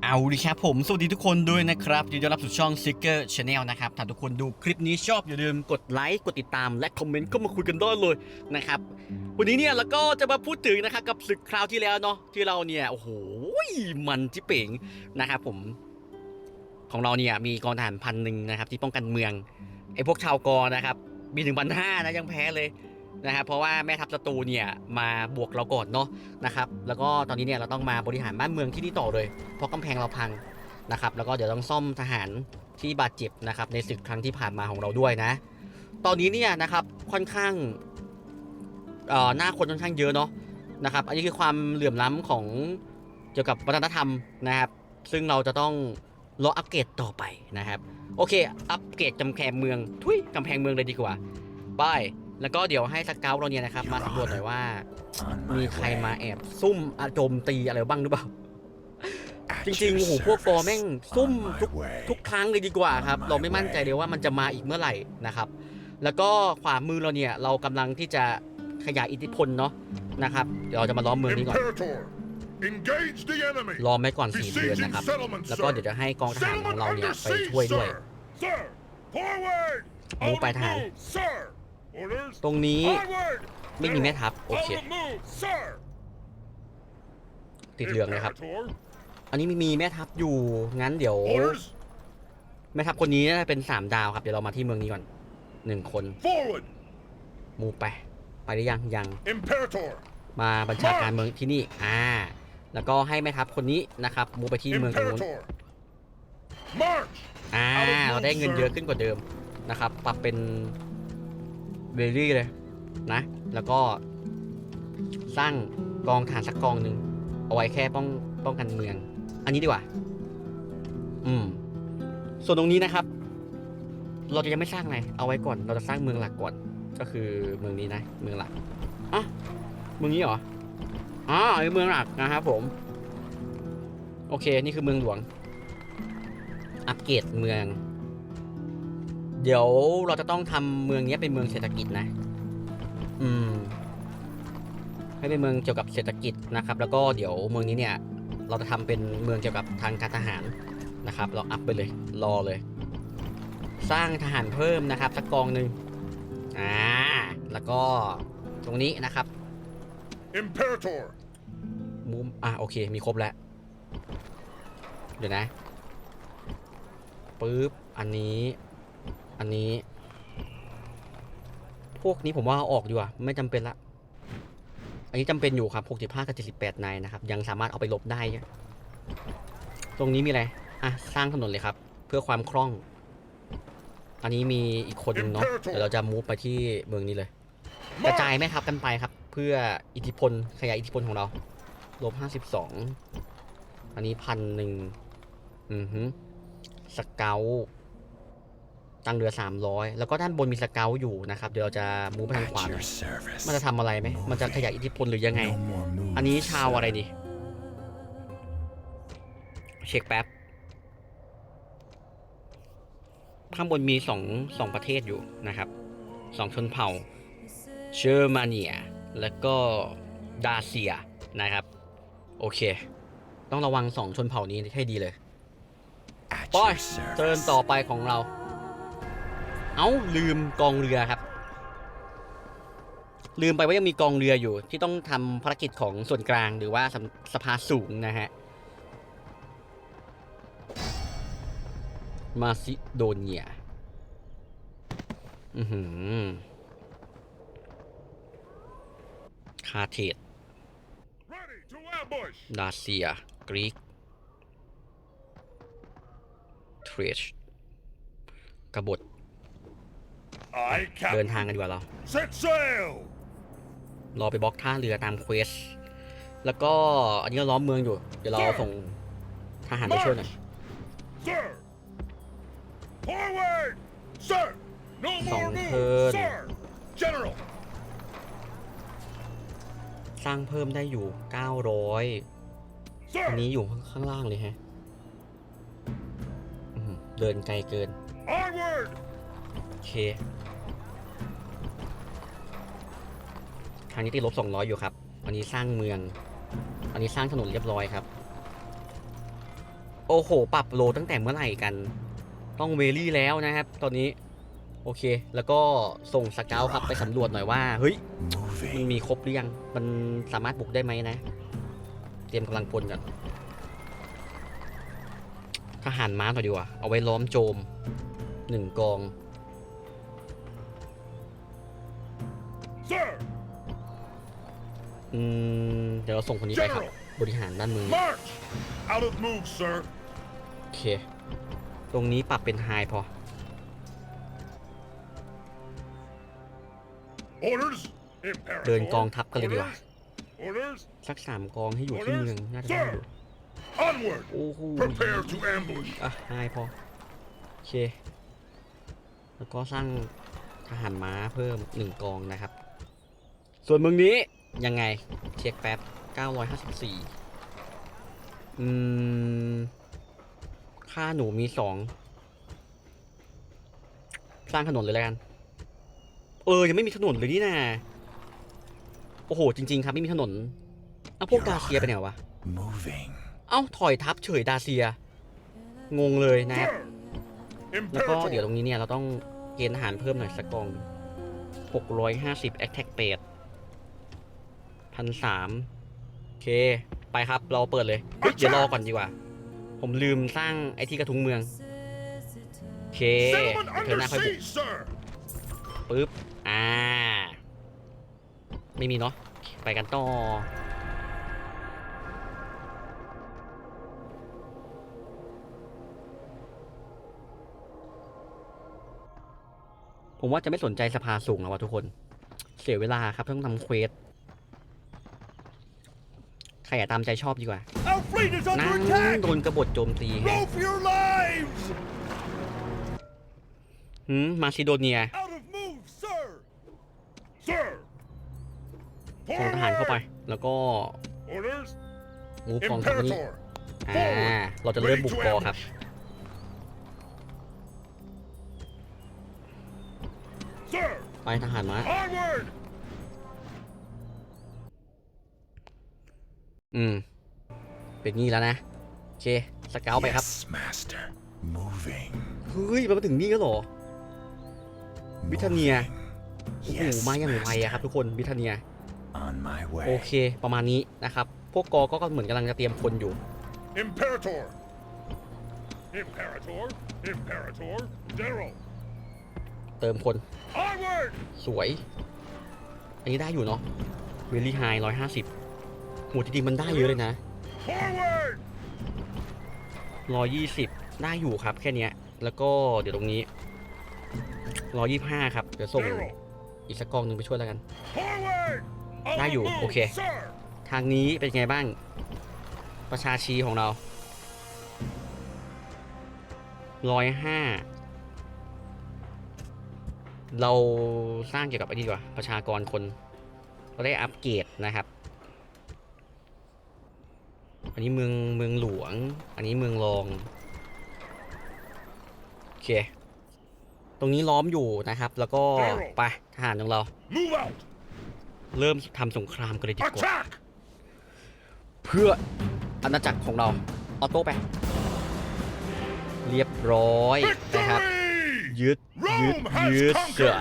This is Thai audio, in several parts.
เอาดิครับผม สวัสดีทุกคนด้วยนะครับยินดีต้อนรับสู่ช่อง Seeker Channel นะครับ ถ้าทุกคนดูคลิปนี้ชอบอย่าลืมกดไลค์ กดติดตาม และคอมเมนต์เข้ามาคุยกันได้เลยนะครับ วันนี้เนี่ยเราก็จะมาพูดถึงนะครับกับศึกคราวที่แล้วเนาะที่เราเนี่ย โอ้โห มันจิเป่งนะครับผม ของเราเนี่ยมีกองทหารพันหนึ่งนะครับที่ป้องกันเมืองไอ้พวกชาวกอนะครับมีถึงพันห้านะยังแพ้เลย นะครับเพราะว่าแม่ทัพศัตรูเนี่ยมาบวกเราก่อนเนาะนะครับแล้วก็ตอนนี้เนี่ยเราต้องมาบริหารบ้านเมืองที่นี่ต่อเลย เพราะกำแพงเราพังนะครับแล้วก็เดี๋ยวต้องซ่อมทหารที่บาดเจ็บนะครับในศึกครั้งที่ผ่านมาของเราด้วยนะ ตอนนี้เนี่ยนะครับค่อนข้างเอ่อหน้าคนค่อนข้างเยอะเนาะนะครับอันนี้คือความเหลื่อมล้ำของเกี่ยวกับวัฒนธรรมนะครับ ซึ่งเราจะต้องรออัปเกรดต่อไปนะครับ โอเค อัปเกรดกำแพงเมืองทุยกำแพงเมืองเลยดีกว่าไป แล้วก็เดี๋ยวให้สเกลเราเนี่ยนะครับ มาสำรวจหน่อยว่า มีใครมาแอบซุ่มอะโจมตีอะไรบ้างหรือเปล่า จริงๆโอ้โหพวกกอแม่งซุ่มทุกทุกครั้งเลยดีกว่าครับ เราไม่มั่นใจเลยว่ามันจะมาอีกเมื่อไหร่นะครับ แล้วก็ขวามือเราเนี่ยเรากำลังที่จะขยายอิทธิพลเนาะนะครับ เดี๋ยวเราจะมาล้อมเมืองนี้ก่อน Imperator, engage the enemy. ล้อมไว้ก่อนสี่เดือน Besieging นะครับ settlements, แล้วก็ sir. เดี๋ยวจะให้กองทหารของ Settlement เราเนี่ย under ไป siege, ช่วยด้วย sir. Sir, forward. Move On ไป the ทหาร move, sir. Orders. ตรงนี้ Onward. ไม่มีแม่ทัพโอ On เค the move, sir. ติดเหลืองเลยครับ Imperator, อันนี้มีมีแม่ทัพอยู่งั้นเดี๋ยว Orders. แม่ทัพคนนี้น่าจะเป็น3ดาวครับเดี๋ยวเรามาที่เมืองนี้ก่อนหนึ่งคน Forward. มูไปไปได้ยังยัง Imperator. มาบัญชาการเมืองที่นี่อ่า แล้วก็ให้แม่ทัพคนนี้นะครับมูไปที่เมืองตรงนู้น Imperator. March. อ่าเราได้เงินเยอะขึ้นกว่าเดิมนะครับ ปรับเป็น เวลี่เลยนะ แล้วก็สร้างกองฐานสักกองหนึ่งเอาไว้แค่ป้องป้องกันเมือง อันนี้ดีกว่า อืม ส่วนตรงนี้นะครับ เราจะยังไม่สร้างอะไรเอาไว้ก่อน เราจะสร้างเมืองหลักก่อน ก็คือเมืองนี้นะ เมืองหลักอะเมืองนี้เหรออ๋อไอ้เมืองหลักนะครับผม โอเค นี่คือเมืองหลวง อัปเกรดเมือง เดี๋ยวเราจะต้องทำเมืองนี้เป็นเมืองเศรษฐกิจนะ อืม ให้เป็นเมืองเกี่ยวกับเศรษฐกิจนะครับ แล้วก็เดี๋ยวเมืองนี้เนี่ย เราจะทำเป็นเมืองเกี่ยวกับทางการทหารนะครับ เราอัพไปเลย รอเลย สร้างทหารเพิ่มนะครับสักกองหนึ่งอ่า แล้วก็ตรงนี้นะครับ Imperator. มุมอะโอเค มีครบแล้ว เดี๋ยวนะ ปึ๊บ อันนี้ อันนี้ พวกนี้ผมว่าเอาออกดีกว่าไม่จำเป็นละ อันนี้จำเป็นอยู่ครับ65กับ78นายนะครับ ยังสามารถเอาไปลบได้ ตรงนี้มีอะไร อะ สร้างถนนเลยครับ เพื่อความคล่อง อันนี้มีอีกคนหนึงเนาะเดี๋ยวเราจะมูฟไปที่เมืองนี้เลย กระจายแม่ทัพกันไปครับ เพื่ออิทธิพลขยายอิทธิพลของเราลบห้าสิบสอง อันนี้พันหนึ่ง อือฮึ สเกล ตั้งเรือสามร้อยแล้วก็ด้านบนมีสเกลอยู่นะครับ เดี๋ยวเราจะมูฟไปทางขวา At หน่ your อย service. มันจะทำอะไรไหม มันจะขยายอิทธิพลหรือยังไง No more moves, อันนี้ชาวอะไร sir. ดีเช็คแป๊บ ข้างบนมีสองสองประเทศอยู่นะครับสองชนเผ่า เชอร์มาเนีย แล้วก็ดาเซียนะครับ โอเค ต้องระวังสองชนเผ่านี้ให้ดีเลย At ไป your เทิร์น service. ต่อไปของเรา เอ้าลืมกองเรือครับ ลืมไปว่ายังมีกองเรืออยู่ ที่ต้องทำภารกิจของส่วนกลางหรือว่าสสภาสูงนะฮะ มาซิโดเนีย อือหือ คาเทตดาเซีย กรีกเทรชกบฏ เดิน captain. ทางกันดีกว่าเรา Set sail. รอไปบล็อกท่าเรือตามเควส แล้วก็อันนี้เราล้อมเมืองอยู่ เดี๋ยวเราส่งทหารไปช่วยหน่อย Sir. Forward. Sir. No more Song moves, turn. sir. General. สร้างเพิ่มได้อยู่ 900 Sir. อันนี้อยู่ข้างล่างเลยฮะอื้อหือเดินไกลเกิน Onward. โอเค ทางนี้ติดลบ200 อยู่ครับอันนี้สร้างเมือง อันนี้สร้างถนนเรียบร้อยครับ โอ้โห ปรับโลตั้งแต่เมื่อไหร่กัน ต้องเวลี่แล้วนะครับ ตอนนี้ โอเค แล้วก็ส่งสเกลครับไปสำรวจหน่อยว่า เฮ้ย มัน Moving. มีครบหรือยัง มันสามารถบุกได้ไหมนะ เตรียมกำลังพลก่อน ทหารม้าหน่อยดีกว่า เอาไว้ล้อมโจมหนึ่งกอง อืมเดี๋ยวเราส่งคนนี้ไปครับ General! บริหารด้านมือ March! Out of move, sir. โอเค ตรงนี้ปรับเป็นไฮพอ Orders! Imperator. เดินกองทัพกันเลยดีกว่า Orders! Orders! สักสามกองให้อยู่ที่เมืองน่าจะได้อยู่ Onward! โอ้โห Prepare to ambush. อะไฮพอ โอเค แล้วก็สร้างทหารม้าเพิ่มหนึ่งกองนะครับ ส่วนเมืองนี้ ยังไง เช็คแป๊บ954 อืม ค่าหนูมีสอง สร้างถนนเลยแล้วกัน เออ ยังไม่มีถนนเลยนี่นาโอ้โห จริง ๆ ครับไม่มีถนน เอ้าพวกดาเซียไปไหนวะ Moving. เอ้า ถอยทับเฉยดาเซีย งงเลยนะครับ Sir! แล้วก็เดี๋ยวตร Imperator! งนี้เนี่ย เราต้องเกณฑ์ทหารเพิ่มหน่อยสักกอง 650 attack p a d พันสามโอเค ไปครับ เราเปิดเลย เดี๋ยวรอก่อนดีกว่า ผมลืมสร้างไอ้ที่กระทุ้งเมือง โอเค เธอหน้าค่อยบุกปึ๊บ อ่า ไม่มีเนาะ ไปกันต่อผมว่าจะไม่สนใจสภาสูงแล้วว่ะทุกคน เสียเวลาครับต้องทำเควส ใครอยากตามใจชอบดีกว่า Our fleet is นั่ under ง attack! โดนกบฏโจมตีฮะ Row for your lives! หืมมาซิโดเนีย Out of move, sir! Sir! ส่งทหารเข้าไป แล้วก็ Orders! มูฟกองทัพนี้ Imperator! อ่าเราจะเริ่มบุกกอครับ Sir! ไปทหารมา อืม เป็นงี้แล้วนะ โอเค สเกลไปครับ Yes, master. Moving. เฮ้ยมันมาถึงนี่แล้วเหรอ Britannia. Moving. โอ้โห Yes, มาอย่างไวอะครับ master. ทุกคน บิทาเนีย On my โอ way. เค ประมาณนี้นะครับ พวกกอก็เหมือนกำลังจะเตรียมคนอยู่ Imperator! Imperator! Imperator! General! เติมคน Onward! สวย อันนี้ได้อยู่เนาะเวลี่ไฮร้อยห้าสิบโหจริงๆมันได้เยอะเลยนะร้อยี่สิบได้อยู่ครับแค่เนี้ยแล้วก็เดี๋ยวตรงนี้ร้อยี่ห้าครับ เดี๋ยวส่งอีกสักกองหนึ่งไปช่วยแล้วกัน ได้อยู่โอเค ทางนี้เป็นไงบ้าง ประชาชีของเราร้อยห้าเราสร้างเกี่ยวกับอ้นี่ดีกว่าประชากรคนเราได้อัปเกรดนะครับ อันนี้เมืองเมืองหลวง อันนี้เมืองรองโอเค ตรงนี้ล้อมอยู่นะครับ แล้วก็ไปทหารของเรา Move out! เริ่มทำสงครามกันเลยดีกว่า Attack! เพื่ออาณาจักรของเรา ออโต้ไป เรียบร้อยนะครับ Victory! ยึด ยึด Rome has ยึด conquered เสือ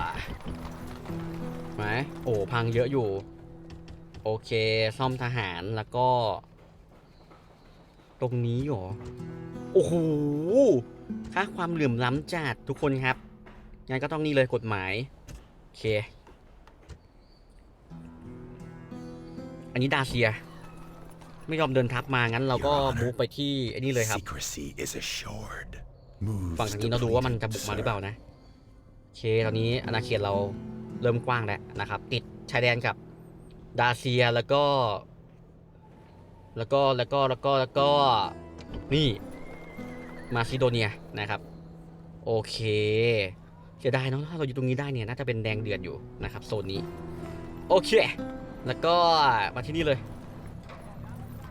ไหมโอ้ พังเยอะอยู่ โอเค ซ่อมทหารแล้วก็ ตรงนี้เหรอ โอ้โห ค่าความเหลื่อมล้ำจัดทุกคนครับ งั้นก็ต้องนี่เลยกฎหมาย โอเค อันนี้ดาเซีย ไม่ยอมเดินทัพมา งั้นเราก็ Your Honor มูฟไปที่ไอ้นี่เลยครับ Secrecy is assured. Moves ฝั่งทางนี้เราดูว่ามันจะบุกมาหรือเปล่านะ โอเค ตอนนี้อาณาเขตเราเริ่มกว้างแล้วนะครับ ติดชายแดนกับดาเซียแล้วก็ แล้วก็แล้วก็แล้วก็แล้วก็นี่มาซิโดเนียนะครับ โอเคเสียดายเนาะถ้าเราอยู่ตรงนี้ได้เนี่ยน่าจะเป็นแดงเดือดอยู่นะครับโซนนี้ โอเค แล้วก็มาที่นี่เลย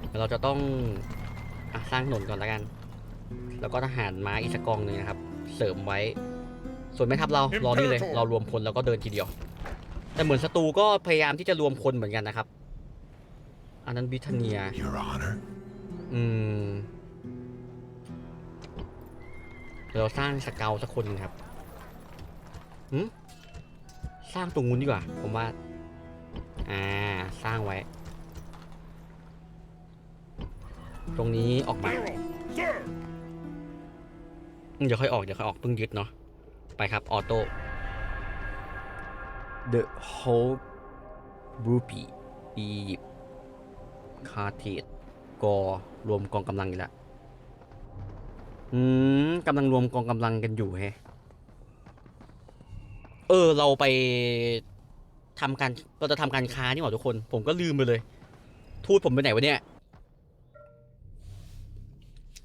เดี๋ยวเราจะต้องอะสร้างถนนก่อนแล้วกัน แล้วก็ทหารม้าอีกสักกองหนึ่งนะครับ เสริมไว้ ส่วนแม่ทัพเรารอนี่เลย เรารวมพลแล้วก็เดินทีเดียว แต่เหมือนศัตรูก็พยายามที่จะรวมพลเหมือนกันนะครับ อันนั้นบิทาเนีย Your Honor. อืมเดี๋ยวเราสร้างสเกลสักคนหนึ่งครับหืมสร้างตรงนู้นดีกว่า ผมว่า อ่า สร้างไว้ ตรงนี้ออกมา General, sir. อืมเดี๋ยวค่อยออก เดี๋ยวค่อยออกเพิ่งยึดเนาะ ไปครับ ออโต้ The whole rupee อียิปต์ คาเทดกอรวมกองกำลังอีกแล้วอืมกำลังรวมกองกำลังกันอยู่แฮะเออ เราไปทำการเราจะทำการค้านี่หว่าทุกคน ผมก็ลืมไปเลย ทูตผมไปไหนวะเนี่ย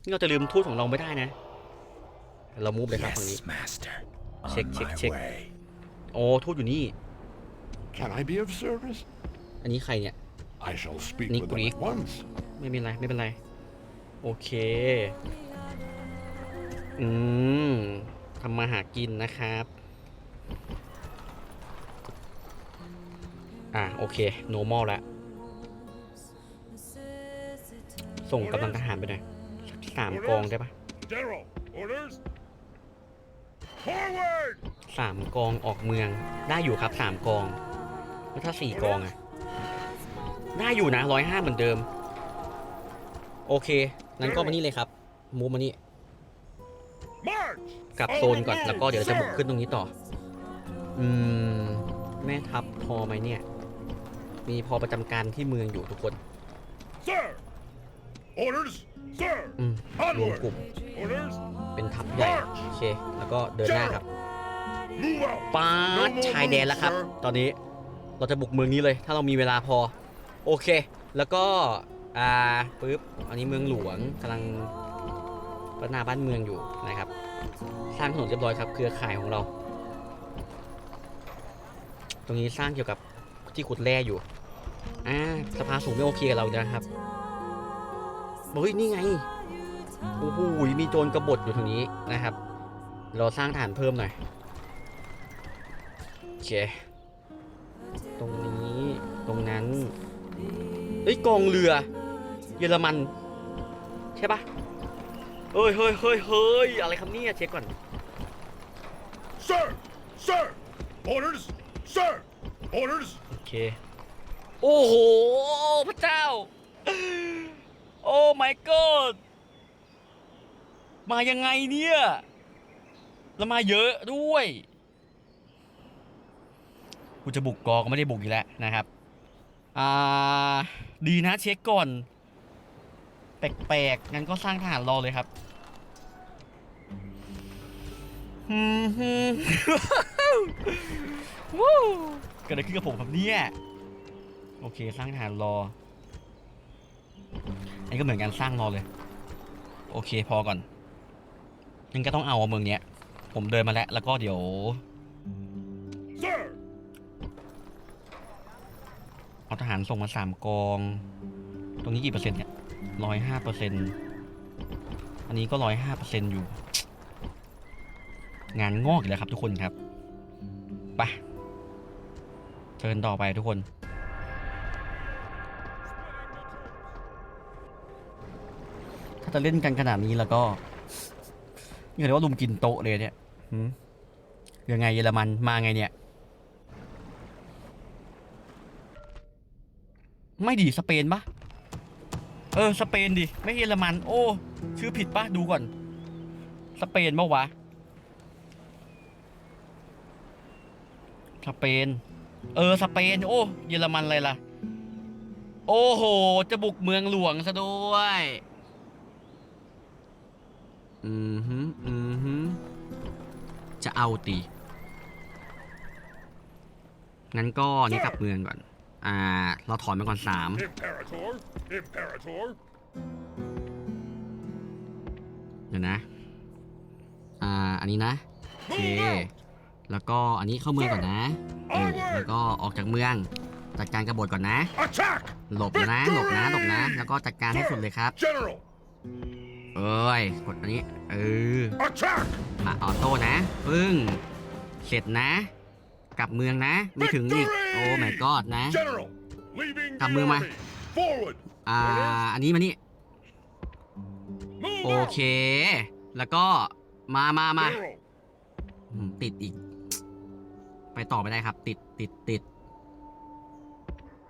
นี่เราจะลืมทูตของเราไม่ได้นะ เรามูฟเลยครับฝั่งนี้ Yes, master. Check, On check, my check. way. โอ้ทูตอยู่นี่ Can I be of service? อันนี้ใครเนี่ย I shall speak Nick with them Greek. at once. ไม่เป็นไรไม่เป็นไร โอเค อืมทำมาหากินนะครับ อะโอเค normal แล้วส่งกำลังทหารไปหน่อยสักสามกองได้ปะ General, orders. Forward! สามกองออกเมืองได้อยู่ครับสามกองแล้วถ้าสี่กองอะ ได้อยู่นะร้อยห้าเหมือนเดิม โอเคงั้นก็มานี่เลยครับ มูฟมานี่ March! กลับโซนก่อน แล้วก็เดี๋ยวจะบุกขึ้นตรงนี้ต่อ อืม แม่ทัพพอไหมเนี่ย มีพอประจำการที่เมืองอยู่ทุกคน Sir! Orders! Sir! อืมรวมกลุ่ม Orders! เป็นทัพใหญ่ โอเค แล้วก็เดินหน้าครับ Move out! ป้าดชายแดนแล้วครับ ตอนนี้เราจะบุกเมืองนี้เลย ถ้าเรามีเวลาพอ โอเค แล้วก็ อ่าปึ๊บ อันนี้เมืองหลวงกำลังพัฒนาบ้านเมืองอยู่นะครับ สร้างถนนเรียบร้อยครับ เครือข่ายของเรา ตรงนี้สร้างเกี่ยวกับที่ขุดแร่อยู่ อ่าสภาสูงไม่โอเคกับเรานะครับเฮ้ยนี่ไง โอ้โห มีโจรกบฏอยู่ตรงนี้นะครับ เราสร้างฐานเพิ่มหน่อย โอเค ตรงนี้ ตรงนั้น เฮ้ยกองเรือ เยอรมัน ใช่ปะเฮ้ยเฮ้ยเฮ้ยเฮ้ยอะไรครับเนี่ยเช็คก่อน Sir! Sir! Orders! Sir! Orders! โอเค โอ้โห พระเจ้า โอ้ my god มายังไงเนี่ย แล้วมาเยอะด้วย กูจะบุกกอก็ไม่ได้บุกอีกแล้วนะครับ อ่าดีนะเช็คก่อน แปลกๆ งั้นก็สร้างทหารรอเลยครับฮึมฮึมวู้เกิดอะไรขึ้นกับผมครับเนี่ยโอเค สร้างทหารรอ อันนี้ก็เหมือนกันสร้างรอเลย โอเคพอก่อนยังก็ต้องเอาเมืองเนี้ย ผมเดินมาแล้ว แล้วก็เดี๋ยว Sir! เอาทหารส่งมาสามกอง ตรงนี้กี่เปอร์เซ็นต์เนี่ยร้อยห้าเปอร์เซ็นต์อันนี้ก็ร้อยห้าเปอร์เซ็นต์อยู่ งานงอกอีกแล้วครับทุกคนครับไปเชิญต่อไปทุกคน ถ้าจะเล่นกันขนาดนี้แล้วก็นี่เรียกว่าลุมกินโต๊ะเลยเนี่ยยังไงเยอรมันมาไงเนี่ย ไม่ดีสเปนปะเออสเปนดิไม่เยอรมัน โอ้ ชื่อผิดปะดูก่อน สเปนปะวะ สเปน เออสเปน โอ้ เยอรมันอะไรล่ะ โอ้โห จะบุกเมืองหลวงซะด้วย อืมฮึอืมฮึจะเอาตีงั้นก็นี่กลับเมืองก่อน อ่า เราถอนมาก่อนสาม Imperator! Imperator! เดี๋ยวนะ อ่า อันนี้นะโอเค Move out! แล้วก็อันนี้เข้าเมืองก่อนนะเออแล้วก็ออกจากเมือง จัดการกบฏก่อนนะ Attack! หลบนะ หลบนะ หลบนะ แล้วก็จัดการให้สุดเลยครับ General! เอ้ย กดอันนี้ เออ Attack! อะออโต้นะ ปึ้ง เสร็จนะ กลับเมืองนะ ไม่ถึงอีก โอ้ my god นะ General! Leaving the Cầm mưa mà. army! Forward! อ่า อันนี้มานี่ Move โอ out! เค แล้วก็มามามา General. อืมติดอีก ไปต่อไม่ได้ครับ ติดติดติด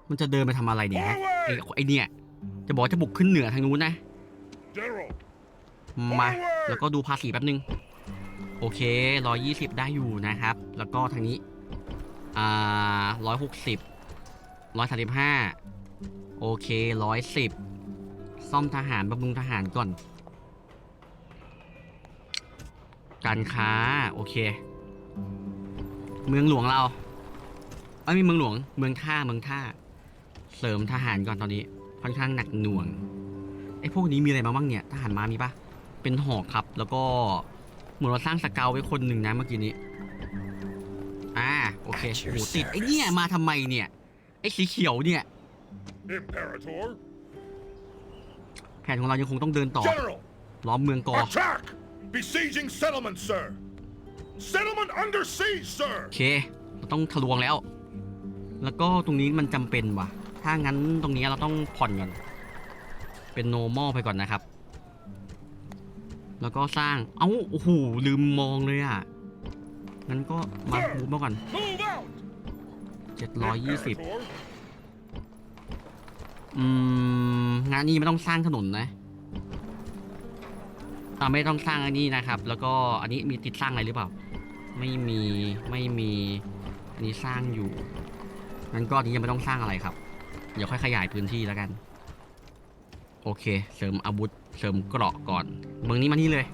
มันจะเดินไปทำอะไรเนี่ยฮะไอ้ไอเนี่ย จะบอกจะบุกขึ้นเหนือทางนู้นนะ General. มา แล้วก็ดูภาษีแป๊บนึง โอเคร้อยยี่สิบได้อยู่นะครับ แล้วก็ทางนี้ อ่าร้อยหกสิบร้อยสามสิบห้าโอเคร้อยสิบซ่อมทหารบำรุงทหารก่อน การค้า โอเค เมืองหลวงเราเอ้ยไม่เมืองหลวง เมืองท่าเมืองท่า เสริมทหารก่อนตอนนี้ ค่อนข้างหนักหน่วงไอ้พวกนี้มีอะไรมาบ้างเนี่ย ทหารมามีปะเป็นหอกครับ แล้วก็เหมือนเราสร้างสเกลไว้คนหนึ่งนะเมื่อกี้นี้ อ่าโอเค At your โหติดไอ้เนี่ยมาทำไมเนี่ยไอ้สีเขียวเนี่ย Imperator. แผนของเรายังคงต้องเดินต่อ General. ล้อมเมืองกอ Attack. Besieging settlement, sir. Settlement under siege, sir. โอเคเราต้องทะลวงแล้ว แล้วก็ตรงนี้มันจำเป็นว่ะ ถ้างั้นตรงนี้เราต้องผ่อนก่อน เป็น normal ไปก่อนนะครับ แล้วก็สร้าง เอ้า โอ้โห ลืมมองเลยอะ งั้นก็มามูฟมาก่อน Move out. 720 Imperator. อืมงานนี้ไม่ต้องสร้างถนนนะอ่าไม่ต้องสร้างอันนี้นะครับ แล้วก็อันนี้มีติดสร้างอะไรหรือเปล่า ไม่มีไม่มีอันนี้สร้างอยู่งั้นก็อันนี้ยังไม่ต้องสร้างอะไรครับ เดี๋ยวค่อยขยายพื้นที่แล้วกัน โอเค เสริมอาวุธเสริมเกราะก่อนเมืองนี้มานี่เลย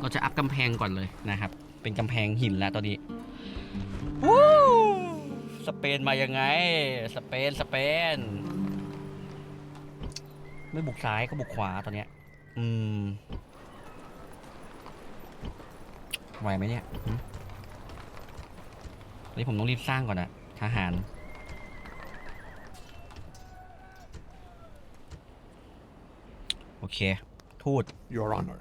เราจะอัพกำแพงก่อนเลยนะครับ เป็นกำแพงหินแล้วตอนนี้วู้สเปนมายังไง สเปน สเปน ไม่บุกซ้ายก็บุกขวาตอนเนี้ย อืมไหวไหมเนี่ยหึอันนี้ผมต้องรีบสร้างก่อนอะทหารโอเค ทูต Your Honor.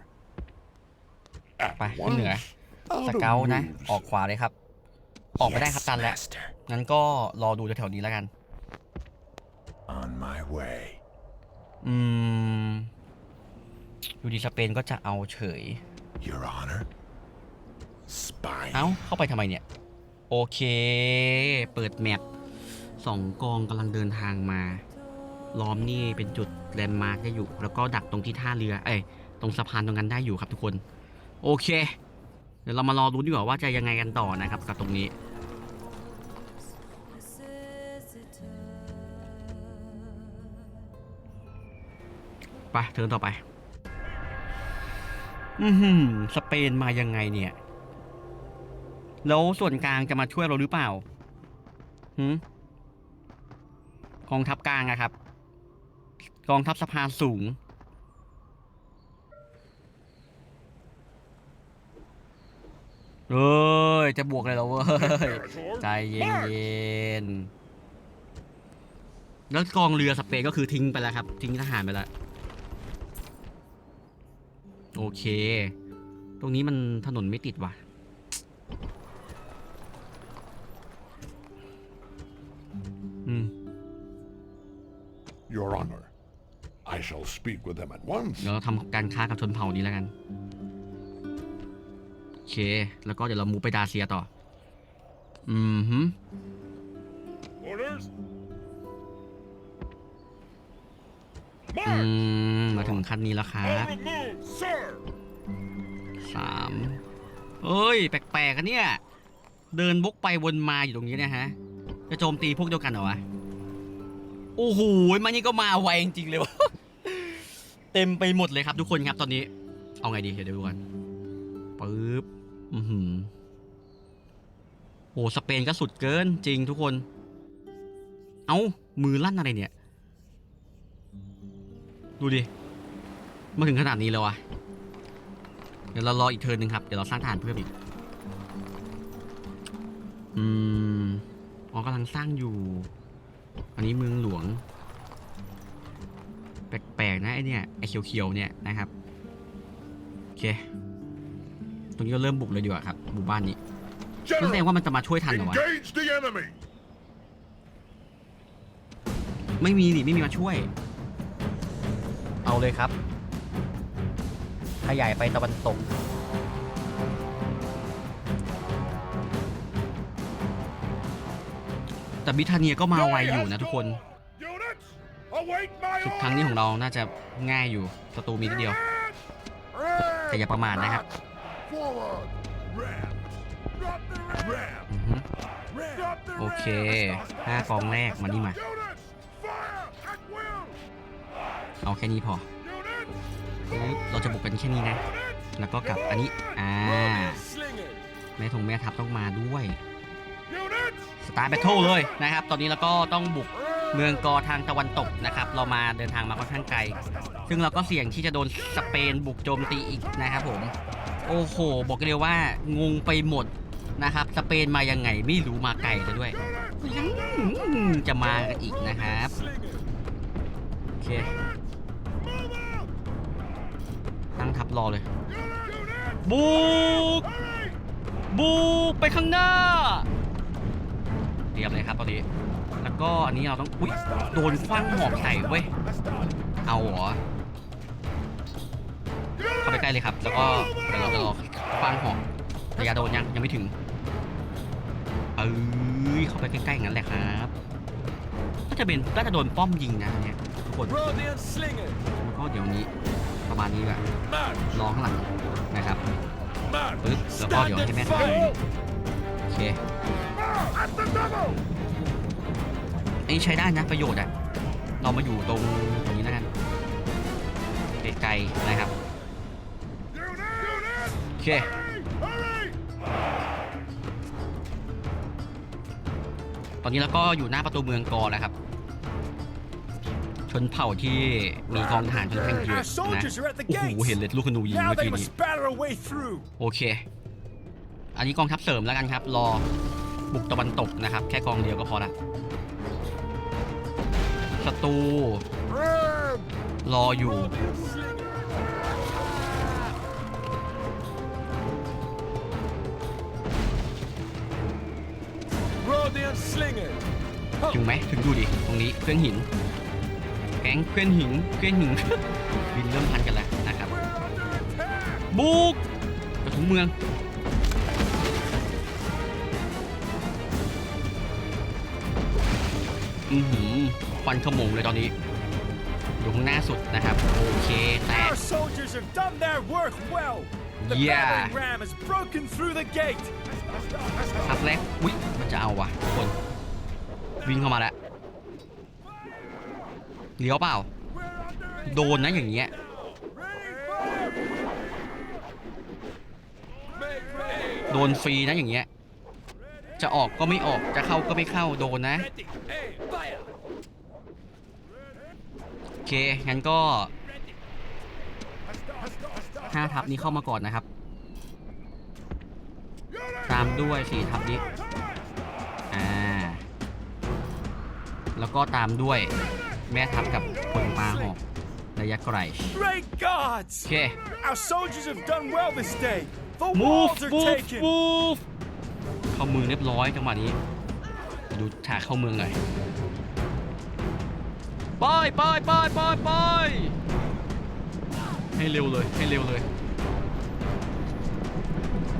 At ไปขึ้นเหนือ สเกลนะ ออกขวาเลยครับ ออกไม่ได้ครับ Yes, ตันแล้ว Master. งั้นก็รอดูแถวๆนี้แล้วกัน On my way. อืมอยู่ดีสเปนก็จะเอาเฉย Your Honor. Spy. เอ้า เข้าไปทำไมเนี่ย โอเค เปิดแมปสองกองกำลังเดินทางมา ล้อมนี่เป็นจุดแลนด์มาร์กได้อยู่ แล้วก็ดักตรงที่ท่าเรือ เอ้ย ตรงสะพานตรงนั้นได้อยู่ครับทุกคน โอเค เดี๋ยวเรามารอรู้ดีกว่าว่าจะยังไงกันต่อนะครับกับตรงนี้ไปเทิร์นต่อไป อือหือสเปนมายังไงเนี่ย แล้วส่วนกลางจะมาช่วยเราหรือเปล่าหืมกองทัพกลางอะครับ กองทัพสะพานสูง เอ้ยจะบวกเลยเหรอเว้ย Imperator. ใจเย็นๆแล้วกองเรือสเปนก็คือทิ้งไปแล้วครับ ทิ้งทหารไปแล้วโอเค ตรงนี้มันถนนไม่ติดว่ะอืม Your Honor. I shall speak with them at once. เดี๋ยวเราทำการค้ากับชนเผ่านี้แล้วกันโอ เค แล้วก็เดี๋ยวเรามูไปดาเซียต่อ อืมฮึอืม มาถึงขั้นนี้แล้วครับสามเอ้ย แปลกๆกันเนี่ย เดินบกไปวนมาอยู่ตรงนี้นี่ยฮะ จะโจมตีพวกเดียวกันเหรอวะ โอ้โห มันนี่ก็มาไวจริงๆเลยวะ เต็มไปหมดเลยครับทุกคนครับตอนนี้ เอาไงดี เดี๋ยวดูกันปึ๊บ อือหือโอ้สเปนก็สุดเกินจริงทุกคน เอ้า มือลั่นอะไรเนี่ย ดูดิ มาถึงขนาดนี้แล้ววะเดี๋ยวเรารออีกเทิร์นหนึ่งครับ เดี๋ยวเราสร้างฐานเพิ่มอีก อืม อ๋อกำลังสร้างอยู่ อันนี้เมืองหลวง แปลกๆนะไอเนี่ย ไอเขียวๆเนี่ยนะครับ โอเค ตรงนี้ก็เริ่มบุกเลยดีกว่าครับหมู่บ้านนี้นั่นแสดงว่ามันจะมาช่วยทันหรอวะไม่มีนี่ไม่มีมาช่วย เอาเลยครับ ขยายไปตะวันตกแต่บิทาเนียก็มาไวอยู่นะทุกคนสุดครั้งนี้ของเราน่าจะง่ายอยู่ศัตรูมีนิดเดียวแต่อย่าประมาทนะครับ Forward. Ram. Drop the ram. อือฮึ Drop the โอเค ram. ห้ากองแรกมานี่มา Units, fire at will. เอาแค่นี้พอ Units, เราจะบุกกันแค่นี้นะ units, แล้วก็กลับอันนี้ อ่าแม่ทงแม่ทัพต้องมาด้วย units. สตาร์แบทเทิลเลยนะครับ ตอนนี้เราก็ต้องบุกเมืองกอทางตะวันตกนะครับ เรามาเดินทางมาค่อนข้างไกล ซึ่งเราก็เสี่ยงที่จะโดนสเปนบุกโจมตีอีกนะครับผม โอ้โห บอกเลยว่างงไปหมดนะครับ สเปนมายังไงไม่รู้มาไกลซะด้วย จะมากันอีกนะครับ โอเค ตั้งทับรอเลย บุก บุกไปข้างหน้า เรียบเลยครับตอนนี้ แล้วก็อันนี้เราต้อง อุ๊ย โดนคว้างหอกใส่เว้ย เอาเหรอ เข้าไปใกล้เลยครับ แล้วก็เดี๋ยวเราจะรอคว้างหอกระยะโดนยังยังไม่ถึงเอ้ยเข้าไปใกล้ๆอย่างนั้นแหละครับก็จะเป็นก็จะโดนป้อมยิงนะเนี่ยทุกคน Rodian Slinger. แล้วก็เดี๋ยวนี้ประมาณนี้แบบ March. รอข้างหลังนะครับ March. ปึ๊บแล้วก็เดี๋ยวให้แม่ทัพโอเค At the double. อันนี้ใช้ได้นะประโยชน์อะเรามาอยู่ตรงตรงนี้แล้วกันไกลๆนะครับ เค Hurry. ตอนนี้เราก็อยู่หน้าประตูเมืองกอแล้วครับ ชนเผ่าที่มีกองทหารค่อนข้างเยอะ Our นะ soldiers are at the โอ้โห gates. เห็นเลยลูกธนูยิง Now เมื่อ they กี้นี้ must batter a way through. โอเค อันนี้กองทัพเสริมแล้วกันครับ รอบุกตะวันตกนะครับ แค่กองเดียวก็พอละศัตรู Ram. รออยู่ ถึงไหมถึงดูดิ ตรงนี้เครื่องหิน แก๊งเครื่องหินเครื่องหินบินเริ่มพันกันแล้วนะครับ บุกกระถุงเมืองอือหือควันขโมงเลยตอนนี้อยู่ข้างหน้าสุดนะครับ โอเคแตก Our soldiers have done their work well. The Yeah. ทับแรกอุ๊ยมันจะเอาวะทุกคน วิ่งเข้ามาแล้วเลี้ยวเปล่า โดนนะอย่างเงี้ยโดนฟรีนะอย่างเงี้ยจะออกก็ไม่ออกจะเข้าก็ไม่เข้าโดนนะโอเคงั้นก็ห้าทับนี้เข้ามาก่อนนะครับ ตามด้วยสี่ทับนี้อ่า แล้วก็ตามด้วยแม่ทัพกับคนปลาหอกระยะไกล Great gods! โอเค Our soldiers have done well this day. The move walls are move taken. move เข้าเมืองเรียบร้อยจังหวะนี้ ดูฉากเข้าเมืองหน่อยไปไปไปไปไปให้เร็วเลยให้เร็วเลย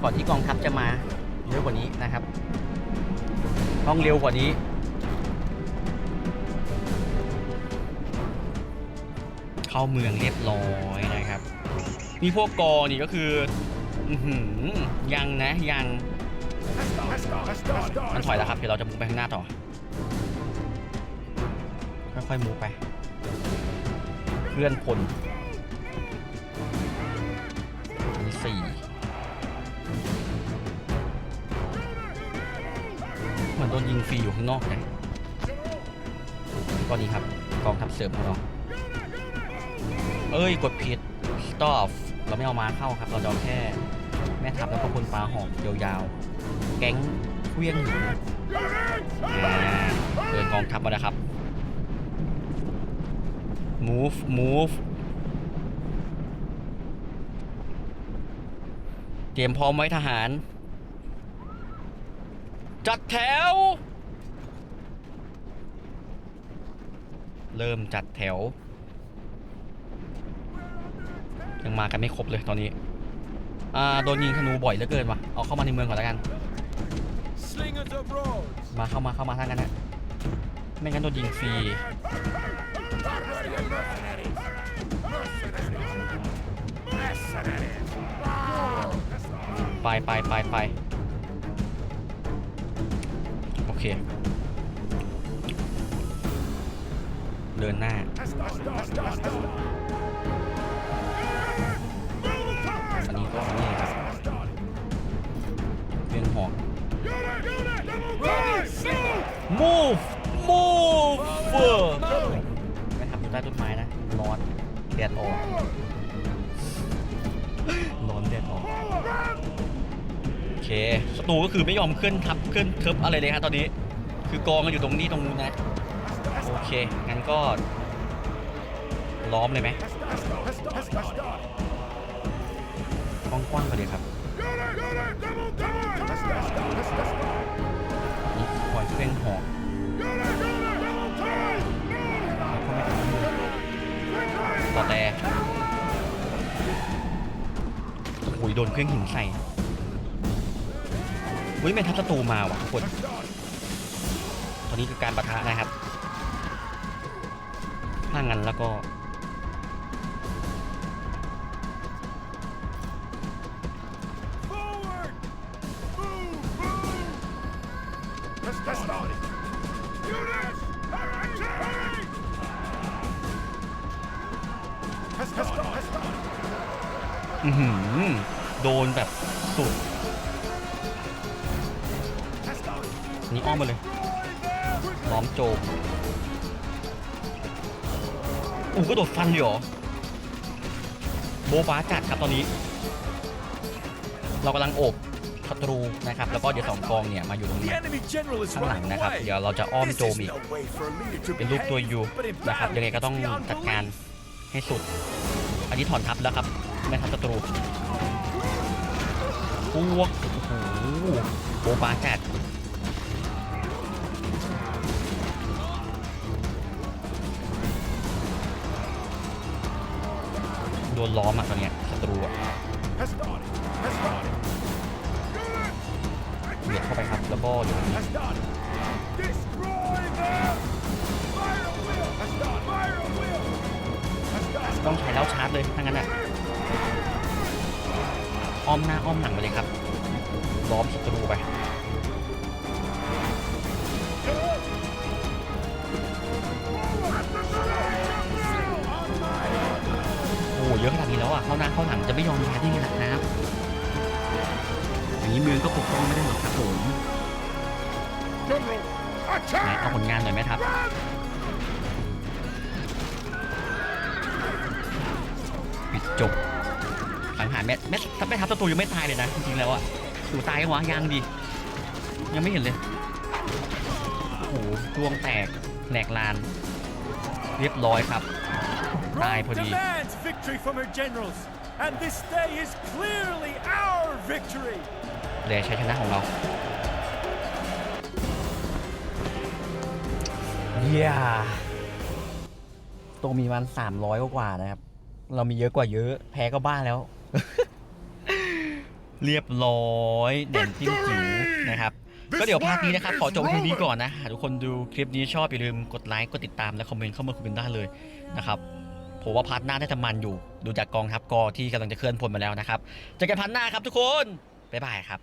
ก่อนที่กองทัพจะมาเยอะกว่านี้นะครับ ต้องเร็วกว่านี้ เข้าเมืองเรียบร้อยนะครับนี่พวกกอนี่ก็คือยังนะยังมันถอยแล้วครับเดี๋ยวเราจะมุ่งไปข้างหน้าต่อค่อยๆมูไป เคลื่อนพล ฟรีอยู่ข้างนอกเลยก็นี้ครับกองทัพเสริมของเราเอ้ย กดผิด stop เราไม่เอามาเข้าครับ เราจะเอาแค่ แม่ทัพแล้วก็คนปลาหอกยาวๆ แก๊งเคลี้ยงหินอ่เดินกองทัพมาแล้วครับ move move เตรียมพร้อมไว้ทหาร จัดแถว เริ่มจัดแถว ยังมากันไม่ครบเลยตอนนี้ อ่า โดนยิงธนูบ่อยเหลือเกินว่ะ เอาเข้ามาในเมืองก่อนแล้วกัน มาเข้ามาเข้ามาทางกันนะไม่งั้นโดนยิงฟรีไปไปไปไปโอเค เดินหน้า อันนี้ก็นี่ครับเป็นหอก move move ไม่ทำอยู่ใต้ต้นไม้นะร้อนแดดออกร้อนแดดออกโอเคศัตรูก็คือไม่ยอมเคลื่อนทับเคลื่อนเทิบอะไรเลยครับตอนนี้ คือกองกันอยู่ตรงนี้ตรงนู้นนะโอ เค งั้นก็ ล้อมเลยไหมกว้างๆไปเลยครับนี่ปล่อยเครื่องหอกต่อแต่โอ้ยโดนเครื่องหินใส่อุ้ยแม่ทัพศัตรูมาว่ะทุกคน ตอนนี้คือการประทะนะครับ ถ้างั้นแล้วก็ โดดฟันเลยเหรอโบบาจัดครับตอนนี้ เรากำลังโอบศัตรูนะครับ แล้วก็เดี๋ยวสองกองเนี่ยมาอยู่ตรงนี้ข้างหลังนะครับ เดี๋ยวเราจะอ้อมโจมอีก เป็นรูปตัวยูนะครับยังไงก็ต้องจัดการให้สุด อันนี้ถอนทัพแล้วครับแม่ทัพศัตรูพวกโอ้โหโบบาจัด นล้อมอะตอนเนี้ยศัตรูอะเบียดเข้าไปครับ แล้วก็เดี๋ยวนี้ต้องใช้แล้วชาร์จเลยถ้างั้นอะอ้อมหน้าอ้อมหลังไปเลยครับ ล้อมศัตรูไป ข้าหน้าเข้าหลังจะไม่ยอมแพ้ได้ไงล่ะครับ อย่างนี้เมืองก็ปกป้องไม่ได้หรอกครับผมไหนเอาผลงานหน่อยไหมครับปิดจบสังหารแม่แม่ถ้าไม่ทับศัตรูยังไม่ตายเลยนะจริงๆแล้วอะสู่ตายยังวะยังดียังไม่เห็นเลยโอ้โหดวงแตกแหลกลาน เรียบร้อยครับ ตายพอดี demands victory from her generals, and this day is clearly our victory. แลชัยชนะของเราเยี่ยตัวมีมันสามร้อยกว่านะครับ เรามีเยอะกว่าเยอะ แพ้ก็บ้าแล้ว เรียบร้อยเด่นจิ้มจิ๋วนะครับ ก็เดี๋ยวภาคนี้นะครับ ขอจบไว้เพียงนี้ก่อนนะ หากทุกคนดูคลิปนี้ชอบอย่าลืมกดไลค์ กดติดตามและคอมเมนต์เข้ามาคุยกันได้เลยนะครับ ผมว่าพาร์ทหน้าได้จะมันอยู่ ดูจากกองทัพกอที่กำลังจะเคลื่อนพลมาแล้วนะครับเจอกันพันหน้าครับทุกคนบ๊ายบายครับ